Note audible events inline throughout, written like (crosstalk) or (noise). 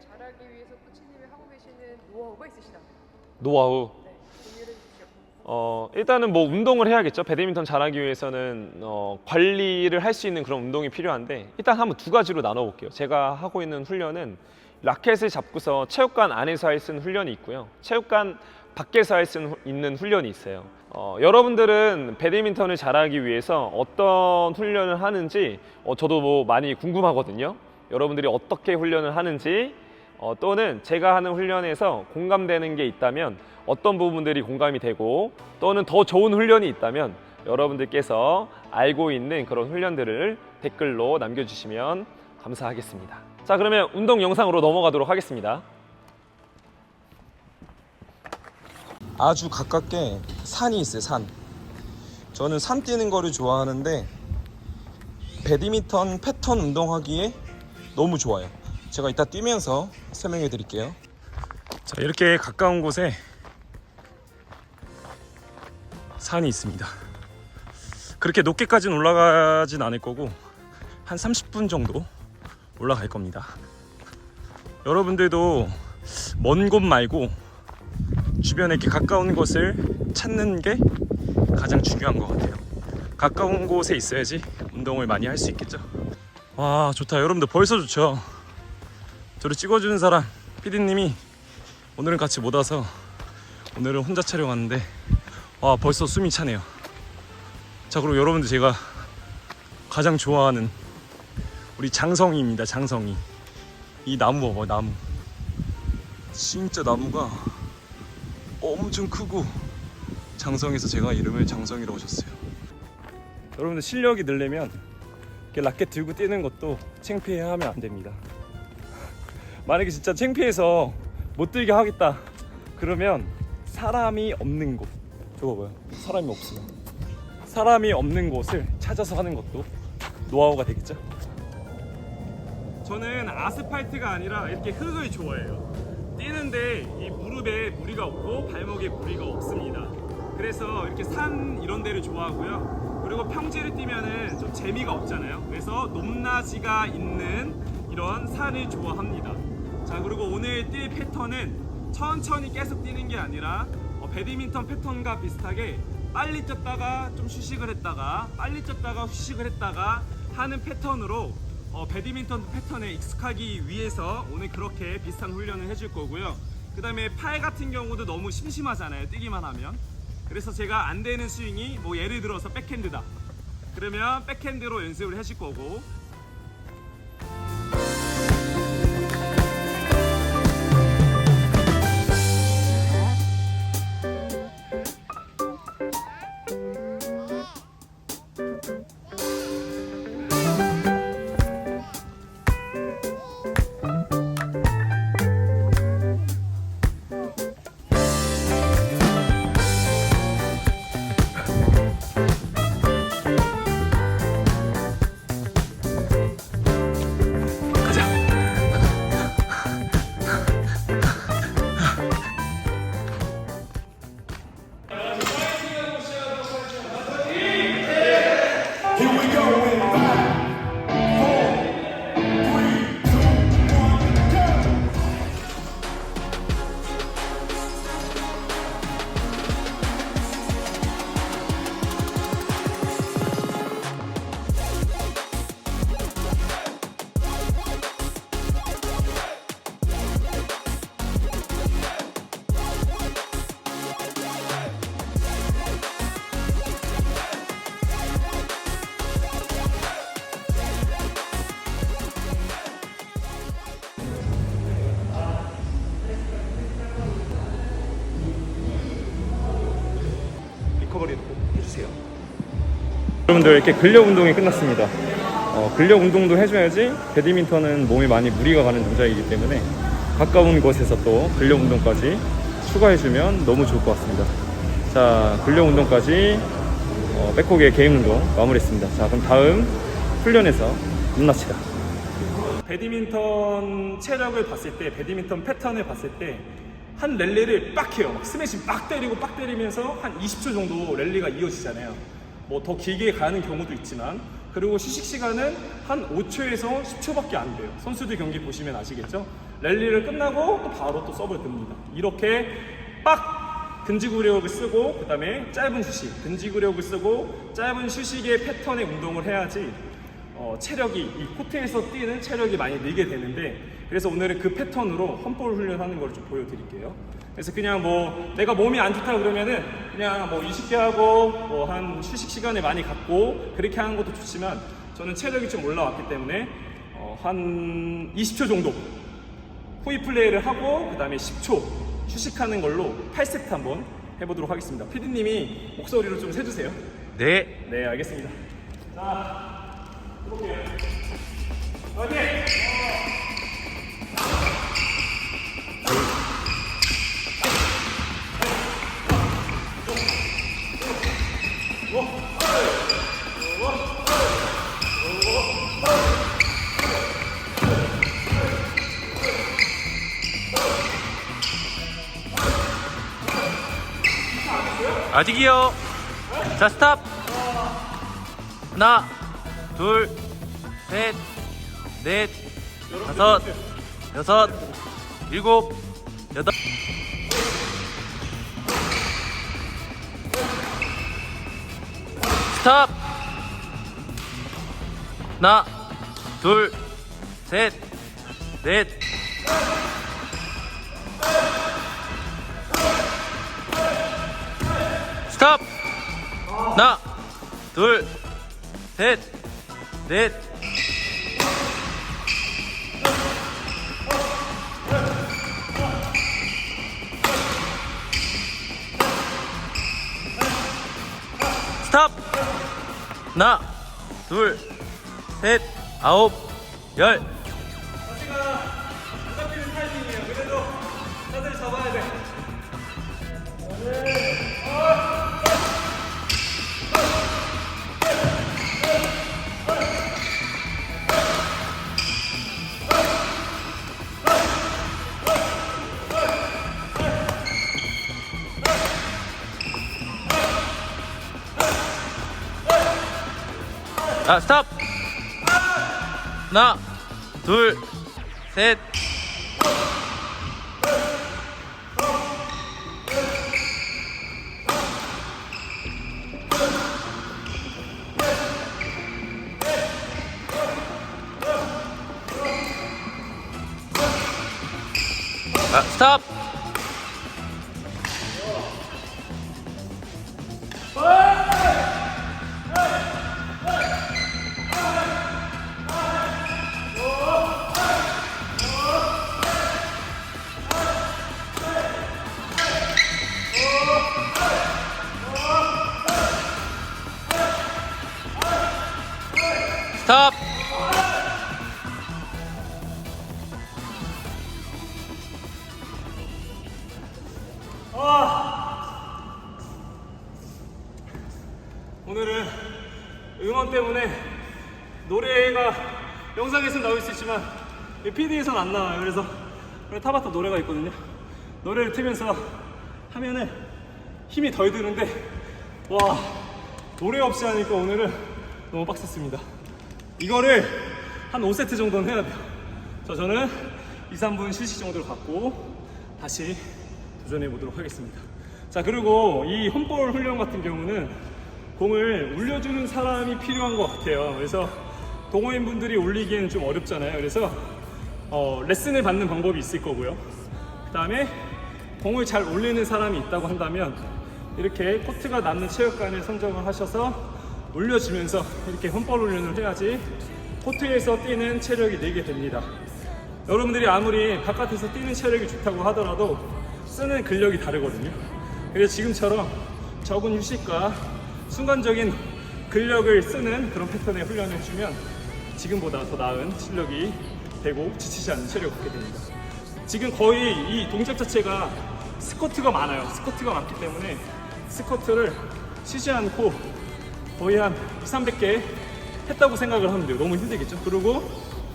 잘하기 위해서 코치님이 하고 계시는 노하우가 있으시다면 노하우. 네, 공유해 주십시오. 어, 일단은 뭐 운동을 해야겠죠. 배드민턴 잘하기 위해서는 어, 관리를 할 수 있는 그런 운동이 필요한데 일단 한번 두 가지로 나눠 볼게요. 제가 하고 있는 훈련은 라켓을 잡고서 체육관 안에서 할 수 있는 훈련이 있고요. 체육관 밖에서 할 수 있는 훈련이 있어요. 어, 여러분들은 배드민턴을 잘하기 위해서 어떤 훈련을 하는지 어, 저도 뭐 많이 궁금하거든요. 여러분들이 어떻게 훈련을 하는지 어, 또는 제가 하는 훈련에서 공감되는 게 있다면 어떤 부분들이 공감이 되고 또는 더 좋은 훈련이 있다면 여러분들께서 알고 있는 그런 훈련들을 댓글로 남겨주시면 감사하겠습니다. 자 그러면 운동 영상으로 넘어가도록 하겠습니다. 아주 가깝게 산이 있어요 산 저는 산 뛰는 거를 좋아하는데 배드민턴 패턴 운동하기에 너무 좋아요 제가 이따 뛰면서 설명해 드릴게요 자 이렇게 가까운 곳에 산이 있습니다. 그렇게 높게까지는 올라가진 않을 거고 한 30분 정도 올라갈 겁니다. 여러분들도 먼 곳 말고 주변에 이렇게 가까운 곳을 찾는 게 가장 중요한 것 같아요. 가까운 곳에 있어야지 운동을 많이 할 수 있겠죠. 와 좋다. 여러분들 벌써 좋죠. 저를 찍어주는 사람 피디님이 오늘은 같이 못 와서 오늘은 혼자 촬영하는데 와 벌써 숨이 차네요. 자 그리고 여러분들 제가 가장 좋아하는 우리 장성이입니다. 장성이 이 나무 봐봐 나무 진짜 나무가 엄청 크고 장성에서 제가 이름을 장성이라고 줬어요 여러분들 실력이 늘려면 이렇게 라켓 들고 뛰는 것도 창피해 하면 안 됩니다. 만약에 진짜 창피해서 못 들게 하겠다. 그러면 사람이 없는 곳. 저거 봐요 사람이 없어요. 사람이 없는 곳을 찾아서 하는 것도 노하우가 되겠죠? 저는 아스팔트가 아니라 이렇게 흙을 좋아해요. 뛰는데 이 무릎에 무리가 없고 발목에 무리가 없습니다. 그래서 이렇게 산 이런 데를 좋아하고요. 그리고 평지를 뛰면은 좀 재미가 없잖아요. 그래서 높낮이가 있는 이런 산을 좋아합니다 자 그리고 오늘 뛸 패턴은 천천히 계속 뛰는 게 아니라 어, 배드민턴 패턴과 비슷하게 빨리 뛰었다가 좀 휴식을 했다가 빨리 뛰었다가 휴식을 했다가 하는 패턴으로 어, 배드민턴 패턴에 익숙하기 위해서 오늘 그렇게 비슷한 훈련을 해줄 거고요. 그 다음에 팔 같은 경우도 너무 심심하잖아요 뛰기만 하면. 그래서 제가 안 되는 스윙이 뭐 예를 들어서 백핸드다. 그러면 백핸드로 연습을 해줄 거고 여러분들 이렇게 근력 운동이 끝났습니다. 어, 근력 운동도 해줘야지 배드민턴은 몸에 많이 무리가 가는 동작이기 때문에 가까운 곳에서 또 근력 운동까지 추가해주면 너무 좋을 것 같습니다. 자, 근력 운동까지 어, 백호의 개인 운동 마무리했습니다. 자, 그럼 다음 훈련에서 만납시다. 배드민턴 체력을 봤을 때, 배드민턴 패턴을 봤을 때, 한 랠리를 빡 해요. 막 스매시 빡 때리고 빡 때리면서 한 20초 정도 랠리가 이어지잖아요. 뭐 더 길게 가는 경우도 있지만, 그리고 휴식 시간은 한 5초에서 10초밖에 안 돼요. 선수들 경기 보시면 아시겠죠? 랠리를 끝나고 또 바로 또 서브를 듭니다. 이렇게 빡 근지구력을 쓰고 그다음에 짧은 휴식, 근지구력을 쓰고 짧은 휴식의 패턴의 운동을 해야지 어, 체력이 이 코트에서 뛰는 체력이 많이 늘게 되는데 그래서 오늘은 그 패턴으로 험볼 훈련하는 걸 좀 보여드릴게요. 그래서 그냥 뭐 내가 몸이 안 좋다 그러면은 그냥 뭐 20개 하고 뭐 한 휴식 시간을 많이 갖고 그렇게 하는 것도 좋지만 저는 체력이 좀 올라왔기 때문에 어, 한 20초 정도 호위 플레이를 하고 그 다음에 10초 휴식하는 걸로 8세트 한번 해보도록 하겠습니다. 피디님이 목소리로 좀 세주세요. 네. 네, 알겠습니다. 자! 아직이요. 자, 스탑. 하나, 둘, 셋, 넷, 다섯, 여섯, 일곱, 여덟. 스탑. 하나, 둘, 셋, 넷. 스탑! 하나, 둘, 셋, 넷. 스탑! 하나, 둘, 셋, 아홉, 열. 자, 스탑! 하나, 둘, 셋. 자, 스탑! 오늘은 응원 때문에 노래가 영상에서 나올 수 있지만 PD에서는 안 나와요. 그래서 타바타 노래가 있거든요. 노래를 틀면서 하면은 힘이 덜 드는데 와 노래 없이 하니까 오늘은 너무 빡셌습니다. 이거를 한 5세트 정도는 해야 돼요. 자, 저는 2, 3분 실시 정도를 갖고 다시 도전해 보도록 하겠습니다. 자, 그리고 이 홈볼 훈련 같은 경우는 공을 올려주는 사람이 필요한 것 같아요. 그래서 동호인 분들이 올리기에는 좀 어렵잖아요. 그래서 어, 레슨을 받는 방법이 있을 거고요. 그 다음에 공을 잘 올리는 사람이 있다고 한다면 이렇게 코트가 남는 체육관을 선정을 하셔서 올려주면서 이렇게 홈볼 훈련을 해야지 코트에서 뛰는 체력이 늘게 됩니다. 여러분들이 아무리 바깥에서 뛰는 체력이 좋다고 하더라도 쓰는 근력이 다르거든요. 그래서 지금처럼 적은 휴식과 순간적인 근력을 쓰는 그런 패턴의 훈련을 해주면 지금보다 더 나은 실력이 되고 지치지 않는 체력을 갖게 됩니다. 지금 거의 이 동작 자체가 스쿼트가 많아요. 스쿼트가 많기 때문에 스쿼트를 쉬지 않고 거의 한 2, 300개 했다고 생각을 하면 돼요. 너무 힘들겠죠? 그리고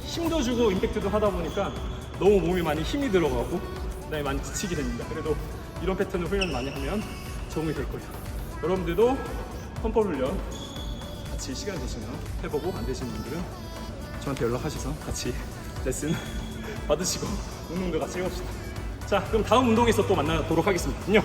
힘도 주고 임팩트도 하다 보니까 너무 몸이 많이 힘이 들어가고 그다음에 많이 지치게 됩니다. 그래도 이런 패턴을 훈련 많이 하면 적응이 될 거예요. 여러분들도 펌퍼 훈련 같이 시간 되시면 해보고 안 되시는 분들은 저한테 연락하셔서 같이 레슨 (laughs) 받으시고 운동도 같이 해봅시다. 자, 그럼 다음 운동에서 또 만나도록 하겠습니다. 안녕.